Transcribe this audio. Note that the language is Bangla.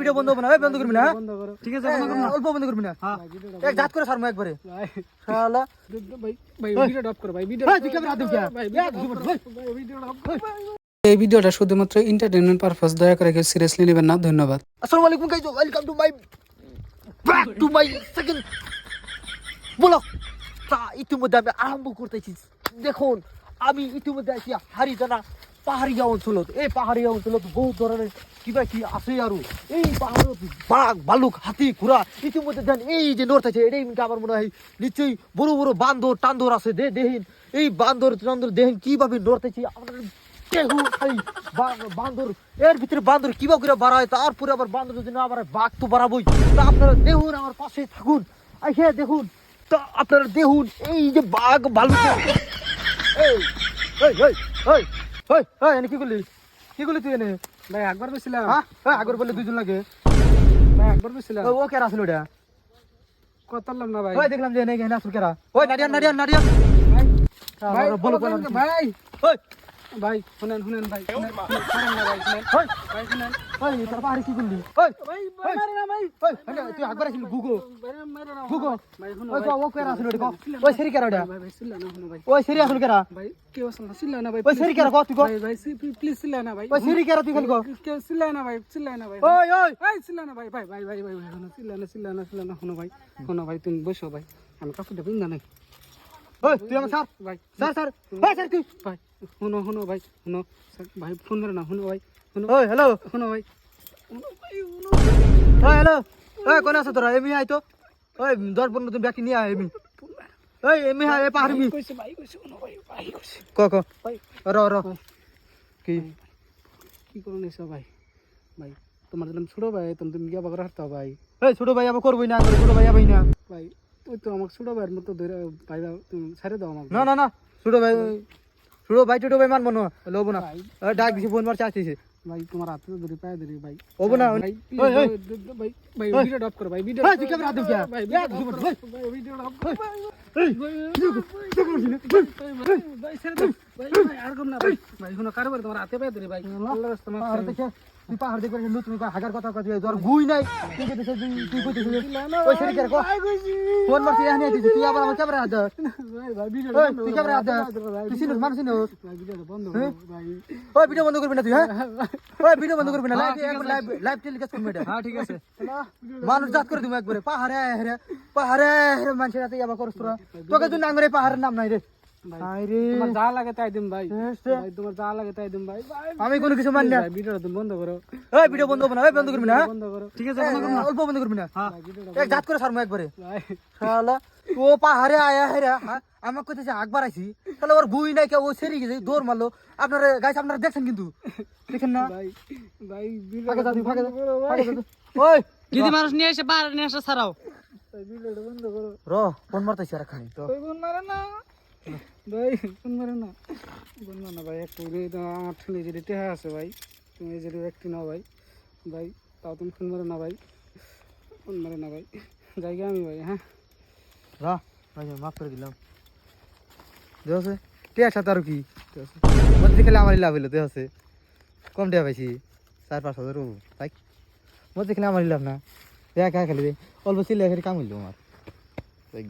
ভিডিও বন্ধ হবে না বন্ধ করবি না হ্যাঁ? ঠিক আছে অল্প বন্ধ করবি না? এক জাত করে সারমু একবারে। শালা। ভাই ভাই ভিডিও ডপ করো ভাই ভিডিও এই, তুই ক্যামেরা ভাই ভিডিওটা শুধুমাত্র এন্টারটেনমেন্ট পারপাস দয়া করে কেউ সিরিয়াসলি নেবেন না ধন্যবাদ। আসসালামু আলাইকুম welcome to my back to my second blog তা ইতিমধ্যে আমি আরম্ভ করতেছি দেখুন। আমি ইতিমধ্যে আছি হারিজানা পাহাড়িয়া অঞ্চলত। এই পাহাড়িয়া অঞ্চলত বহু ধরনের কিবা কি আছে আৰু। এই পাহাড়ত বাঘ, ভালুক, হাতি ঘোড়া ইতিমধ্যে দেন এই যে নর্থ আছে, এটাই আমার মনে হয় নিশ্চয়ই বড় বড় বান্দর টান্দর আছে দে দেহিন এই বান্দর টান্দর দেহিন কীভাবে নর্থ আছে আপনারা দেহু খালি বান্দর এর ভিতরে বান্দর কিবা করে বাড়ায় তারপরে আবার বান্দর যদি না বাড়ায় বাঘ তো বাড়াবোই তা আপনারা দেখুন আমার পাশে থাকুন। আইসে দেখুন। তা আপনারা দেখুন এই যে বাঘ ভালো এই এই এই এই এই এই এনে কি করলি? কি করলি তুই এনে? ভাই একবার বেছিলাম হ্যাঁ? এই, আগর বলে দুইজন লাগে। ভাই একবার বেছিলাম ও কেরা আসলো ওটা কতালাম না ভাই। ওই দেখলাম যে এনে এনে আসলো কেরা? ওই নাডিয়ান নাডিয়ান নাডিয়ান ভাই ভাই বলো ভাই। ওই ভাই শুনেন শুনেন ভাই শুনেন, না ভাই শুনেন। ভাই শুনেন। ওই তোর পাহাড়ে কি করলি? ওই ভাই ভাই মারে না ভাই। ওই তুই আসলি গুগো। না গুগো। শুনো ওই ভাই। ও কেরা আসলো ওটা ওই সেরি কেরা ওটা ভাই ভাই সিল্লা না ভাই। ওই সেরি আসলো কেরা? ভাই কেউ আসল সিল্লা না ভাই ওই সেরি কেরা কত তুই কো ভাই ভাই প্লিজ সিল্লা না ভাই। ওই সেরি কেরা তুই কো কেউ সিল্লা না ভাই সিল্লা না ভাই। ওই ওই। ভাই সিল্লা না ভাই ভাই ভাই ভাই ভাই ভাই শোনো সিল্লা না সিল্লা না সিল্লা না শোনো ভাই। শোনো ভাই তুমি বসো ভাই। আমি কাপড়টা পিন না ওই তুই আমার স্যার ভাই স্যার স্যার ওই স্যার তুই। ভাই। শুনো শুনো ভাই শুনো। ভাই ফোন করে না শুনো ভাই শুনো। ওই হ্যালো শুনো ভাই। শুনো ভাই শুনো। ওই হ্যালো ওই কোন আছো তোরা? এমি আই তো। ওই দশ পনেরো তুমি ব্যাকি নিয়ে আয় এমি। ওই এমি আয় এ পাহাড় মি ভাই কইছে শুনো ভাই ভাই কইছে। ক ক। ভাই। র র। কি? কি করো নিছো ভাই? ভাই তোমার জন্য ছোট ভাই তুমি তুমি গিয়া বাগর হারতা ভাই। এই ছোট ভাই আবার করবই না ছোট ভাই আবার না। ভাই তুই তো আমাকে ছোট ভাইয়ের মতো ধরে ভাই দাও তুমি ছেড়ে দাও আমাকে। না না না ছোট ভাই ছোট ভাই ছোট ভাই মানবো না লবো না ডাক দিছি ফোন মারছে আসতেছে ভাই তোমার হাতে ধরে পায়ে ধরে ভাই ওব না ভাই। ভাই। ভিডিও ড্রপ করো ভাই ভিডিও তুই ক্যামেরা হাত দিবি কে? ভাই জীবন, ওই। ভাই ভিডিও ওই, ভাই ভাই ছেড়ে দাও ভাই ভাই আর কম না ভাই। ভাই শুনো কারবার তোমার হাতে পায়ে ধরে ভাই। আল্লাহ রাস্তা মাফ করো। দেখে তুই পাহাড় দেখে কিন্তু তুমি হাজার কথা কথা তোর গুই নাই। তুই কইতেছিস তুই- তুই কইতেছিস ওই সেরি কেরা ফোন মারছি এখানে দিছিস তুই আবার আমার ক্যামেরা হাত ভাই ভাই ভিডিও তুই ক্যামেরা হাত তুই চিনিস মানুষ চিনিস। ভাই ভিডিও বন্ধ ভাই। ওই ভিডিও বন্ধ করবি না তুই হ্যাঁ? ওই ভিডিও বন্ধ করবি না। লাইভ লাইভ লাইভ টেলিকাস্ট করবি এটা। হ্যাঁ ঠিক আছে। মানুষ জাত করে। দিমু একবারে। পাহাড়ে পাহাড়ে মানুষের হাতে যাবা করছ তোরা? তোকে তুই নাঙ্গরে পাহাড়ের নাম নাই রে। হাই রে। তোমার যা লাগে তাই দিম ভাই। সে- ভাই তোমার যা লাগে তাই দিম ভাই। ভাই আমি কোনো কিছু মানি না। ভিডিওটা তুমি বন্ধ করো। ওই ভিডিও বন্ধ করবি না বন্ধ করবি না? বন্ধ করো। ঠিক আছে অল্প বন্ধ করবি না। এক জাত করে সারমু একবারে। ও পাহাড়ে আয়া হেরা হ্যাঁ আমাকে কইতেছে আকবার আইছি। তাহলে ওর গুই নাই কে ও সেরি গেছে দৌড় মারলো। আপনারা গাইস আপনারা দেখছেন কিন্তু? দেখেন না? ভাই ভাই ফাঁকে ফাঁকে। ওই যদি মানুষ নিয়ে এসে পাহাড় নিয়ে আসে ছাড়াও। ভিডিওটা বন্ধ করো। র ফোন মারতেছি আর খানি তো। ফোন মারে না। ভাই, ফোন মারে না। ফোন মারে না ভাই একটু আমার ঠেলে যে টেহা আছে ভাই, তুমি যে ব্যক্তি নাও ভাই ভাই, তাও তুমি ফোন মারে না ভাই, ফোন মারে না ভাই জায়গা আমি ভাই হ্যাঁ? রা, ভাই মাফ করে দিলাম। দেখছে টিয়া সাথে আর কি? মধ্যে খেলে আমারই লাভ হইল দেখছে কম টিয়া পাইছি, চার, পাঁচ হাজার তাই মধ্যে খেলে আমারই লাভ না। একা খেলে, অল্প চিল্লে খেলে কাম হইল আমার। দেখ